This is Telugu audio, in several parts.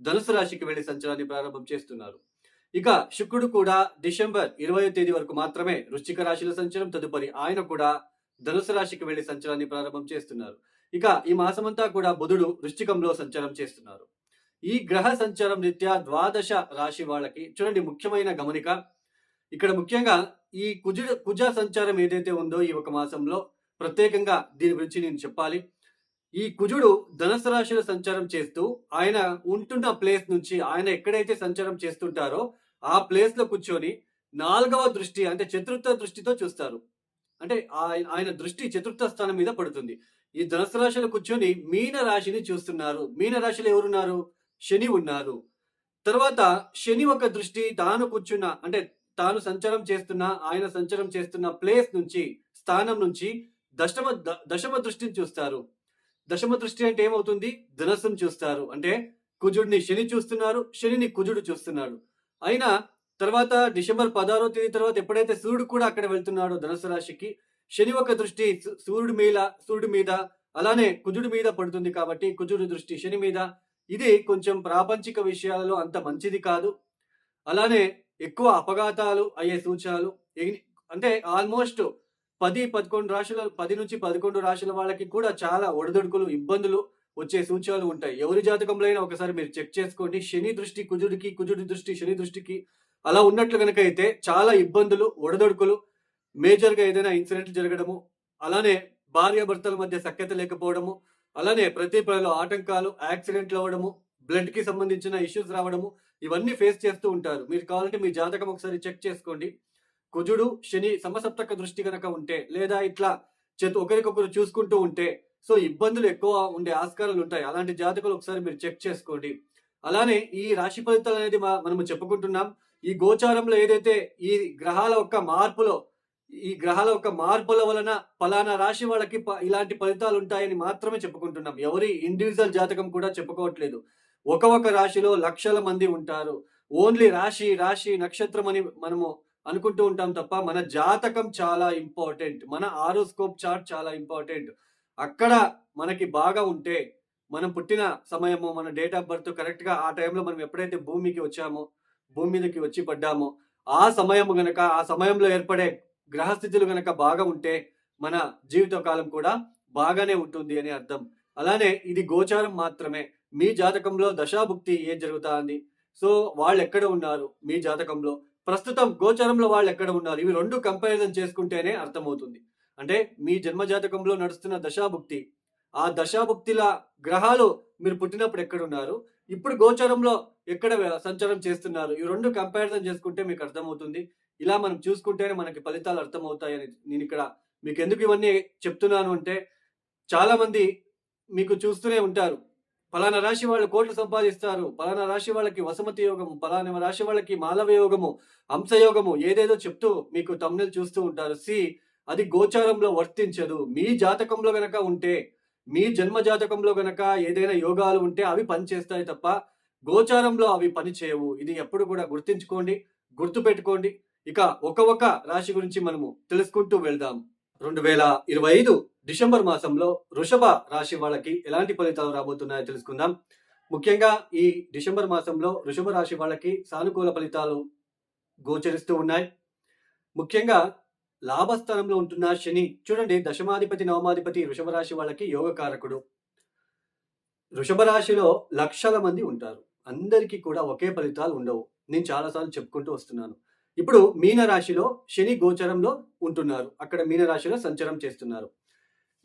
ధనుసు రాశికి వెళ్ళి సంచారాన్ని ప్రారంభం చేస్తున్నారు. ఇక శుక్రుడు కూడా డిసెంబర్ ఇరవై తేదీ వరకు మాత్రమే వృశ్చిక రాశిలో సంచారం తదుపరి ఆయన కూడా ధనుసు రాశికి వెళ్ళి సంచారాన్ని ప్రారంభం చేస్తున్నారు. ఇక ఈ మాసమంతా కూడా బుధుడు వృశ్చికంలో సంచారం చేస్తున్నారు. ఈ గ్రహ సంచారం రీత్యా ద్వాదశ రాశి వాళ్ళకి చూడండి ముఖ్యమైన గమనిక. ఇక్కడ ముఖ్యంగా ఈ కుజుడు కుజ సంచారం ఏదైతే ఉందో ఈ ఒక మాసంలో ప్రత్యేకంగా దీని గురించి నేను చెప్పాలి. ఈ కుజుడు ధనుసు రాశిలో సంచారం చేస్తూ ఆయన ఉంటున్న ప్లేస్ నుంచి ఆయన ఎక్కడైతే సంచారం చేస్తుంటారో ఆ ప్లేస్లో కూర్చొని నాలుగవ దృష్టి అంటే చతుర్థ దృష్టితో చూస్తారు. అంటే ఆయన ఆయన దృష్టి చతుర్థ స్థానం మీద పడుతుంది. ఈ ధనుసు రాశిలో కూర్చొని మీన రాశిని చూస్తున్నారు. మీన రాశిలో ఎవరున్నారు? శని ఉన్నారు. తర్వాత శని ఒక దృష్టి తాను కూర్చున్న అంటే తాను సంచారం చేస్తున్న ఆయన సంచారం చేస్తున్న ప్లేస్ నుంచి స్థానం నుంచి దశమ ద- దశమ దృష్టిని చూస్తారు. దశమ దృష్టి అంటే ఏమవుతుంది? ధనస్సును చూస్తారు. అంటే కుజుడిని శని చూస్తున్నారు శనిని కుజుడు చూస్తున్నాడు. అయినా తర్వాత డిసెంబర్ పదహారో తేదీ తర్వాత ఎప్పుడైతే సూర్యుడు కూడా అక్కడ వెళ్తున్నాడో ధనుసు రాశికి శని ఒక దృష్టి సూర్యుడి మీద సూర్యుడి మీద అలానే కుజుడి మీద పడుతుంది కాబట్టి కుజుడి దృష్టి శని మీద. ఇది కొంచెం ప్రాపంచిక విషయాలలో అంత మంచిది కాదు. అలానే ఎక్కువ అపఘాతాలు అయ్యే సూచనలు అంటే ఆల్మోస్ట్ పది పదకొండు రాశుల పది నుంచి పదకొండు రాశుల వాళ్ళకి కూడా చాలా ఒడిదొడుకులు ఇబ్బందులు వచ్చే సూచనలు ఉంటాయి. ఎవరి జాతకంలో అయినా ఒకసారి మీరు చెక్ చేసుకోండి. శని దృష్టి కుజుడికి కుజుడి దృష్టి శని దృష్టికి అలా ఉన్నట్లు కనుక అయితే చాలా ఇబ్బందులు ఒడదొడుకులు మేజర్గా ఏదైనా ఇన్సిడెంట్ జరగడము అలానే భార్యాభర్తల మధ్య సఖ్యత లేకపోవడము అలానే ప్రతి పనిలో ఆటంకాలు యాక్సిడెంట్లు అవ్వడము బ్లడ్కి సంబంధించిన ఇష్యూస్ రావడము ఇవన్నీ ఫేస్ చేస్తూ ఉంటారు. మీరు కావాలంటే మీ జాతకం ఒకసారి చెక్ చేసుకోండి. కుజుడు శని సమసప్తక దృష్టి కనుక ఉంటే లేదా ఇట్లా చేతు ఒకరికొకరు చూసుకుంటూ ఉంటే సో ఇబ్బందులు ఎక్కువ ఉండే ఆస్కారాలు ఉంటాయి. అలాంటి జాతకులు ఒకసారి మీరు చెక్ చేసుకోండి. అలానే ఈ రాశి ఫలితాలు అనేది మా- మనము చెప్పుకుంటున్నాం. ఈ గోచారంలో ఏదైతే ఈ గ్రహాల యొక్క మార్పులో ఈ గ్రహాల యొక్క మార్పుల వలన ఫలానా రాశి వాళ్ళకి ప- ఇలాంటి ఫలితాలు ఉంటాయని మాత్రమే చెప్పుకుంటున్నాం. ఎవరి ఇండివిజువల్ జాతకం కూడా చెప్పుకోవట్లేదు. ఒక ఒక రాశిలో లక్షల మంది ఉంటారు. ఓన్లీ రాశి రాశి నక్షత్రం అని మనము అనుకుంటూ ఉంటాం తప్ప మన జాతకం చాలా ఇంపార్టెంట్. మన ఆరోస్కోప్ చార్ట్ చాలా ఇంపార్టెంట్. అక్కడ మనకి బాగా ఉంటే మనం పుట్టిన సమయము మన డేట్ ఆఫ్ బర్త్ కరెక్ట్గా ఆ టైంలో మనం ఎప్పుడైతే భూమికి వచ్చామో భూమి మీదకి వచ్చి పడ్డామో ఆ సమయం గనక ఆ సమయంలో ఏర్పడే గ్రహస్థితులు గనక బాగా ఉంటే మన జీవితకాలం కూడా బాగానే ఉంటుంది అని అర్థం. అలానే ఇది గోచారం మాత్రమే. మీ జాతకంలో దశాభుక్తి ఏం జరుగుతా ఉంది సో వాళ్ళు ఎక్కడ ఉన్నారు మీ జాతకంలో? ప్రస్తుతం గోచరంలో వాళ్ళు ఎక్కడ ఉన్నారు ఇవి రెండు కంపారిజన్ చేసుకుంటేనే అర్థమవుతుంది. అంటే మీ జన్మజాతకంలో నడుస్తున్న దశాభుక్తి ఆ దశాభుక్తిల గ్రహాలు మీరు పుట్టినప్పుడు ఎక్కడ ఉన్నారు ఇప్పుడు గోచరంలో ఎక్కడ సంచారం చేస్తున్నారు? ఈ రెండు కంపారిజన్ చేసుకుంటే మీకు అర్థమవుతుంది. ఇలా మనం చూసుకుంటేనే మనకి ఫలితాలు అర్థమవుతాయని నేను ఇక్కడ మీకు ఎందుకు ఇవన్నీ చెప్తున్నాను అంటే చాలామంది మీకు చూస్తూనే ఉంటారు. ఫలానా రాశి వాళ్ళు కోట్లు సంపాదిస్తారు. ఫలానా రాశి వాళ్ళకి వసమతి యోగము ఫలానా రాశి వాళ్ళకి మాలవ యోగము హంసయోగము ఏదేదో చెప్తూ మీకు తమ్ముళ్ళు చూస్తూ ఉంటారు. సి అది గోచారంలో వర్తించదు. మీ జాతకంలో గనక ఉంటే మీ జన్మ జాతకంలో గనక ఏదైనా యోగాలు ఉంటే అవి పనిచేస్తాయి తప్ప గోచారంలో అవి పని చేయవు ఇది ఎప్పుడు కూడా గుర్తించుకోండి గుర్తు పెట్టుకోండి ఇక ఒక ఒక రాశి గురించి మనము తెలుసుకుంటూ వెళ్దాం. రెండు వేల ఇరవై ఐదు డిసెంబర్ మాసంలో వృషభ రాశి వాళ్ళకి ఎలాంటి ఫలితాలు రాబోతున్నాయో తెలుసుకుందాం. ముఖ్యంగా ఈ డిసెంబర్ మాసంలో వృషభ రాశి వాళ్ళకి సానుకూల ఫలితాలు గోచరిస్తూ ఉన్నాయి. ముఖ్యంగా లాభస్థానంలో ఉంటున్న శని చూడండి దశమాధిపతి నవమాధిపతి వృషభ రాశి వాళ్ళకి యోగకారకుడు. వృషభ రాశిలో లక్షల మంది ఉంటారు. అందరికీ కూడా ఒకే ఫలితాలు ఉండవు. నేను చాలాసార్లు చెప్పుకుంటూ వస్తున్నాను. ఇప్పుడు మీన రాశిలో శని గోచరంలో ఉంటున్నారు. అక్కడ మీన రాశిలో సంచారం చేస్తున్నారు.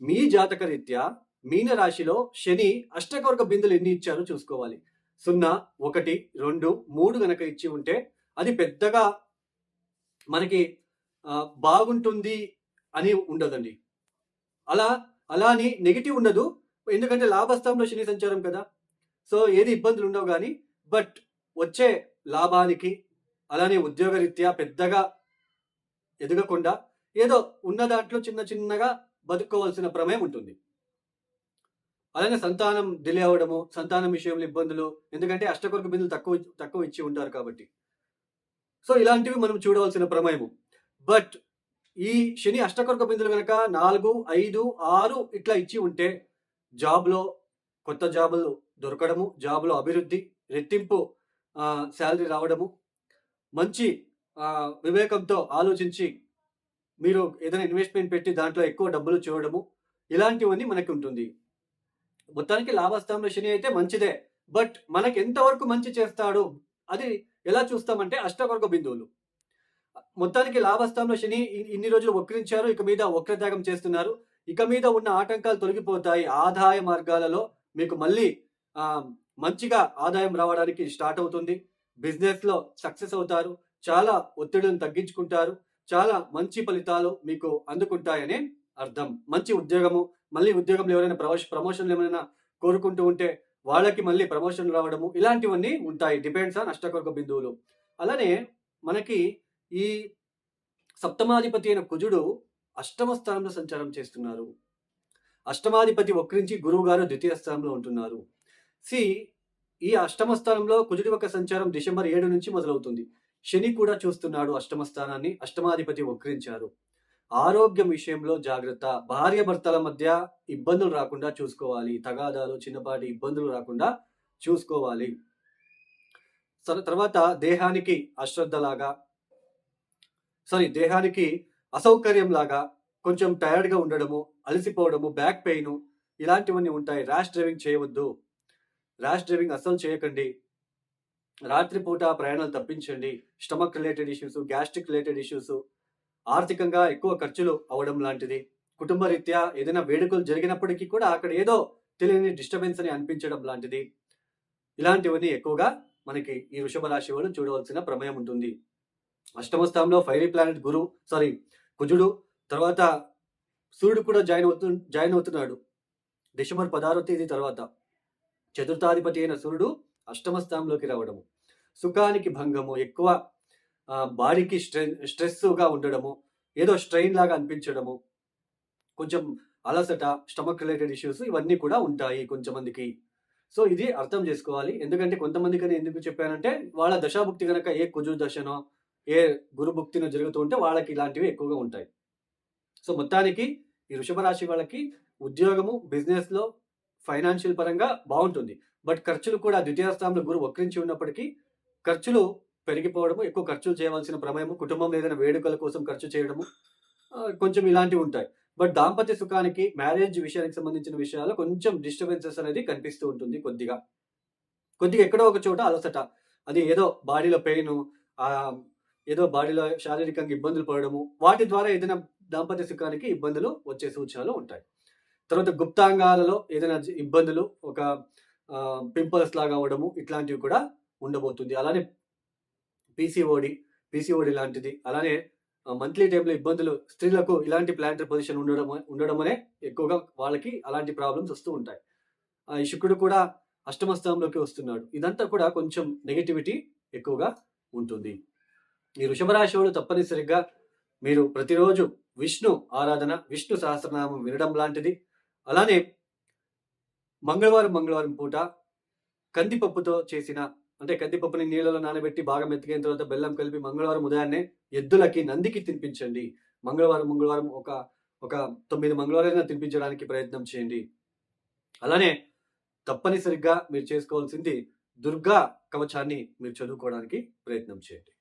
మీ జాతక రీత్యా మీన రాశిలో శని అష్టకవర్గ బిందులు ఎన్ని ఇచ్చారో చూసుకోవాలి. సున్నా ఒకటి రెండు మూడు గనక ఇచ్చి ఉంటే అది పెద్దగా మనకి బాగుంటుంది అని ఉండదండి. అలా అలా అని నెగిటివ్ ఉండదు. ఎందుకంటే లాభస్థానంలో శని సంచారం కదా. సో ఏది ఇబ్బందులు ఉండవు కానీ బట్ వచ్చే లాభానికి అలానే ఉద్యోగరీత్యా పెద్దగా ఎదగకుండా ఏదో ఉన్న దాంట్లో చిన్న చిన్నగా బతుక్కోవాల్సిన ప్రమేయం ఉంటుంది. అలానే సంతానం డిలే అవ్వడము సంతానం విషయంలో ఇబ్బందులు ఎందుకంటే అష్టకొరకు బిందులు తక్కువ తక్కువ ఇచ్చి ఉంటారు కాబట్టి. సో ఇలాంటివి మనం చూడవలసిన ప్రమేయము. బట్ ఈ శని అష్టకొరక బిందులు కనుక నాలుగు ఐదు ఆరు ఇట్లా ఇచ్చి ఉంటే జాబ్లో కొత్త జాబులు దొరకడము జాబ్లో అభివృద్ధి రెట్టింపు శాలరీ రావడము మంచి వివేకంతో ఆలోచించి మీరు ఏదైనా ఇన్వెస్ట్మెంట్ పెట్టి దాంట్లో ఎక్కువ డబ్బులు చూడడము ఇలాంటివన్నీ మనకి ఉంటుంది మొత్తానికి లాభస్థానంలో శని అయితే మంచిదే. బట్ మనకి ఎంతవరకు మంచి చేస్తాడు? అది ఎలా చూస్తామంటే అష్టవర్గ బిందువులు. మొత్తానికి లాభస్థానంలో శని ఇన్ని రోజులు వక్రించారు. ఇక మీద వక్రత్యాగం చేస్తున్నారు. ఇక మీద ఉన్న ఆటంకాలు తొలగిపోతాయి. ఆదాయ మార్గాలలో మీకు మళ్ళీ మంచిగా ఆదాయం రావడానికి స్టార్ట్ అవుతుంది. బిజినెస్లో సక్సెస్ అవుతారు చాలా ఒత్తిడిని తగ్గించుకుంటారు చాలా మంచి ఫలితాలు మీకు అందుకుంటాయని అర్థం. మంచి ఉద్యోగము మళ్ళీ ఉద్యోగంలో ఎవరైనా ప్రమోష ప్రమోషన్లు ఏమైనా కోరుకుంటూ ఉంటే వాళ్ళకి మళ్ళీ ప్రమోషన్ రావడము ఇలాంటివన్నీ ఉంటాయి. డిపెండ్స్ ఆన్ అష్టకొరక బిందువులు. అలానే మనకి ఈ సప్తమాధిపతి అయిన కుజుడు అష్టమ స్థానంలో సంచారం చేస్తున్నారు. అష్టమాధిపతి ఒక్కరించి గురువు గారు ద్వితీయ స్థానంలో ఉంటున్నారు. సి ఈ అష్టమ స్థానంలో కుజుడి యొక్క సంచారం డిసెంబర్ ఏడు నుంచి మొదలవుతుంది. శని కూడా చూస్తున్నాడు అష్టమ స్థానాన్ని అష్టమాధిపతి వక్రించారు. ఆరోగ్యం విషయంలో జాగ్రత్త భార్య భర్తల మధ్య ఇబ్బందులు రాకుండా చూసుకోవాలి తగాదాలు చిన్నపాటి ఇబ్బందులు రాకుండా చూసుకోవాలి. తర్వాత దేహానికి అశ్రద్ధలాగా సారీ దేహానికి అసౌకర్యం లాగా కొంచెం టైర్డ్గా ఉండడము అలసిపోవడము బ్యాక్ పెయిన్ ఇలాంటివన్నీ ఉంటాయి. ర్యాష్ డ్రైవింగ్ చేయవద్దు. ర్యాష్ డ్రైవింగ్ అస్సలు చేయకండి. రాత్రిపూట ప్రయాణాలు తప్పించండి. Stomach related issues gastric related issues ఆర్థికంగా ఎక్కువ ఖర్చులు అవ్వడం లాంటిది. కుటుంబ రీత్యా ఏదైనా వేడుకలు జరిగినప్పటికీ కూడా అక్కడ ఏదో తెలియని డిస్టర్బెన్స్ అని అనిపించడం లాంటిది. ఇలాంటివన్నీ ఎక్కువగా మనకి ఈ వృషభ రాశి వాళ్ళు చూడవలసిన ప్రమేయం ఉంటుంది. అష్టమ స్థానంలో ఫైరీ ప్లానెట్ గురు సారీ కుజుడు తర్వాత సూర్యుడు కూడా జాయిన్ అవుతు జాయిన్ అవుతున్నాడు. డిసెంబర్ పదహారో తేదీ తర్వాత. చతుర్థాధిపతి అయిన సూర్యుడు అష్టమ స్థానంలోకి రావడము. సుఖానికి భంగము ఎక్కువ బాడీకి స్ట్రె స్ట్రెస్గా ఉండడము ఏదో స్ట్రెయిన్ లాగా అనిపించడము కొంచెం అలసట స్టమక్ రిలేటెడ్ ఇష్యూస్ ఇవన్నీ కూడా ఉంటాయి కొంతమందికి. సో ఇది అర్థం చేసుకోవాలి. ఎందుకంటే కొంతమందికి నేను ఎందుకు చెప్పానంటే వాళ్ళ దశాభుక్తి కనుక ఏ కుజు దశనో ఏ గురుభుక్తినో జరుగుతూ ఉంటే వాళ్ళకి ఇలాంటివి ఎక్కువగా ఉంటాయి. సో మొత్తానికి ఈ వృషభ రాశి వాళ్ళకి ఉద్యోగము బిజినెస్లో ఫైనాన్షియల్ పరంగా బాగుంటుంది. బట్ ఖర్చులు కూడా ద్వితీయ స్థానంలో గురు వక్రించి ఉన్నప్పటికీ ఖర్చులు పెరిగిపోవడము ఎక్కువ ఖర్చులు చేయవలసిన ప్రమేయము కుటుంబంలో ఏదైనా వేడుకల కోసం ఖర్చు చేయడము కొంచెం ఇలాంటివి ఉంటాయి. బట్ దాంపత్య సుఖానికి మ్యారేజ్ విషయానికి సంబంధించిన విషయాల్లో కొంచెం డిస్టర్బెన్సెస్ అనేది కనిపిస్తూ ఉంటుంది కొద్దిగా. కొద్దిగా ఎక్కడో ఒక చోట అలసట. అది ఏదో బాడీలో పెయిన్ ఏదో బాడీలో శారీరకంగా ఇబ్బందులు పడడము వాటి ద్వారా ఏదైనా దాంపత్య సుఖానికి ఇబ్బందులు వచ్చే సూచనలు ఉంటాయి. తర్వాత గుప్తాంగాలలో ఏదైనా ఇబ్బందులు ఒక పింపుల్స్ లాగా అవ్వడము ఇట్లాంటివి కూడా ఉండబోతుంది. అలానే పీసీఓడి పీసీఓడి లాంటిది. అలానే మంత్లీ టైంలో ఇబ్బందులు స్త్రీలకు ఇలాంటి ప్లాంటర్ పొజిషన్ ఉండడం ఉండడమనే ఎక్కువగా వాళ్ళకి అలాంటి ప్రాబ్లమ్స్ వస్తూ ఉంటాయి. ఆ, ఈ శుక్రుడు కూడా అష్టమ స్థానంలోకి వస్తున్నాడు. ఇదంతా కూడా కొంచెం నెగిటివిటీ ఎక్కువగా ఉంటుంది. ఈ వృషభరాశి వాళ్ళు తప్పనిసరిగా మీరు ప్రతిరోజు విష్ణు ఆరాధన విష్ణు సహస్రనామం వినడం లాంటిది. అలానే మంగళవారం మంగళవారం పూట కందిపప్పుతో చేసిన అంటే కందిపప్పుని నీళ్ళలో నానబెట్టి బాగా మెత్తగైన తర్వాత బెల్లం కలిపి మంగళవారం ఉదయాన్నే ఎద్దులకి నందికి తినిపించండి. మంగళవారం మంగళవారం ఒక ఒక తొమ్మిది మంగళవారం తినిపించడానికి ప్రయత్నం చేయండి. అలానే తప్పనిసరిగా మీరు చేసుకోవాల్సింది దుర్గా కవచాన్ని మీరు చదువుకోవడానికి ప్రయత్నం చేయండి.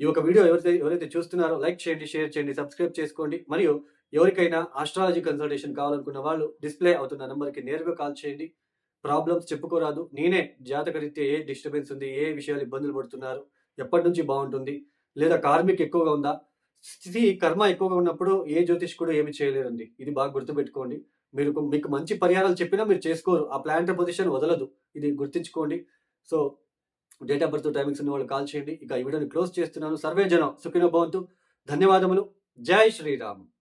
ఈ యొక్క వీడియో ఎవరైతే ఎవరైతే చూస్తున్నారో లైక్ చేయండి షేర్ చేయండి సబ్స్క్రైబ్ చేసుకోండి. మరియు ఎవరికైనా ఆస్ట్రాలజీ కన్సల్టేషన్ కావాలనుకున్న వాళ్ళు డిస్ప్లే అవుతున్న నెంబర్కి నేరుగా కాల్ చేయండి. ప్రాబ్లమ్స్ చెప్పుకోరాదు. నేనే జాతకరీత్యా ఏ డిస్టర్బెన్స్ ఉంది ఏ విషయాలు ఇబ్బందులు పడుతున్నారు ఎప్పటి నుంచి బాగుంటుంది లేదా కార్మిక్ ఎక్కువగా ఉందా? స్థితి కర్మ ఎక్కువగా ఉన్నప్పుడు ఏ జ్యోతిష్కుడు ఏమి చేయలేరండి? ఇది బాగా గుర్తుపెట్టుకోండి. మీరు మీకు మంచి పరిహారాలు చెప్పినా మీరు చేసుకోరు. ఆ ప్లాంటర్ పొజిషన్ వదలదు. ఇది గుర్తించుకోండి. So date of birth timings ఉన్న వాళ్ళు కాల్ చేయండి. ఇక ఈ వీడియోని క్లోజ్ చేస్తున్నాను. సర్వే జనం సుఖినో భవంతు. ధన్యవాదములు. జై శ్రీరామ్.